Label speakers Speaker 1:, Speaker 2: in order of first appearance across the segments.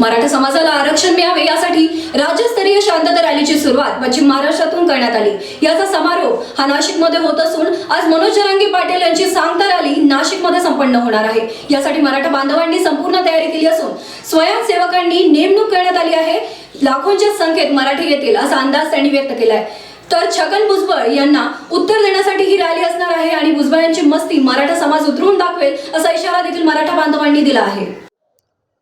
Speaker 1: मराठा समाजाला आरक्षण मिळावे यासाठी राज्यस्तरीय शांतता रॅलीची सुरुवात पश्चिम महाराष्ट्रातून करण्यात आली. याचा समारोप हा नाशिकमध्ये होत असून आज मनोज जरांगी पाटील यांची सांगता रॅली नाशिकमध्ये संपन्न होणार आहे. यासाठी मराठा बांधवांनी संपूर्ण तयारी केली असून स्वयंसेवकांनी नेमणूक करण्यात आली आहे. लाखोंच्या संख्येत मराठी येतील असा अंदाज त्यांनी व्यक्त केलाय. तर छगन भुजबळ यांना उत्तर देण्यासाठी ही रॅली असणार आहे आणि भुजबळ यांची मस्ती मराठा समाज उतरवून दाखवेल असा इशारा देखील मराठा बांधवांनी दिला आहे.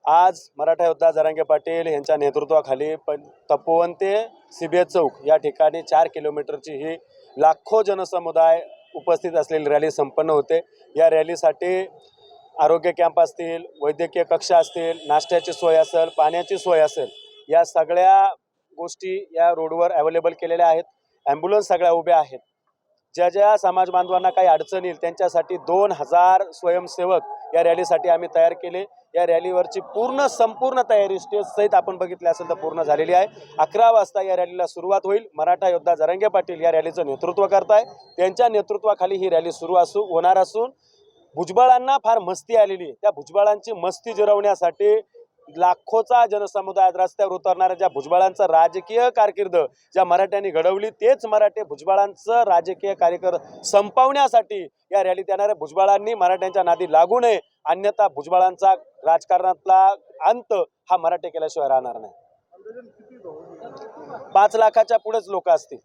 Speaker 2: आज मराठा योद्धा जरांगे पाटील यांच्या नेतृत्वाखाली पण तपोवन ते सिबे चौक या ठिकाणी चार किलोमीटरची ही लाखो जनसमुदाय उपस्थित असलेली रॅली संपन्न होते. या रॅलीसाठी आरोग्य कॅम्प असतील वैद्यकीय कक्ष असतील नाश्त्याची सोय असेल पाण्याची सोय असेल या सगळ्या गोष्टी या रोडवर अवेलेबल केलेल्या आहेत. ॲम्ब्युलन्स सगळ्या उभ्या आहेत. ज्या ज्या समाज बांधवांना काही अडचण येईल त्यांच्यासाठी दोन हजार स्वयंसेवक या रॅलीसाठी आम्ही तयार केले. या रॅलीवरची पूर्ण संपूर्ण तयारी स्टेज सहित आपण बघितली असेल तर पूर्ण झालेली आहे. अकरा वाजता या रॅलीला सुरुवात होईल. मराठा योद्धा जरांगे पाटील या रॅलीचं नेतृत्व करताय. त्यांच्या नेतृत्वाखाली ही रॅली सुरू असू होणार असून भुजबळांना फार मस्ती आलेली आहे. त्या भुजबळांची मस्ती जिरवण्यासाठी लाखोचा जनसमुदायात रस्त्यावर उतरणाऱ्या ज्या भुजबळांचं राजकीय कारकीर्द ज्या मराठ्यांनी घडवली तेच मराठे भुजबळांचं राजकीय कार्यकर संपवण्यासाठी या रॅलीत येणाऱ्या भुजबळांनी मराठ्यांच्या नादी लागू नये. अन्यथा भुजबळांचा राजकारणातला अंत हा मराठे केल्याशिवाय राहणार नाही. पाच लाखाच्या पुढेच लोक असतील.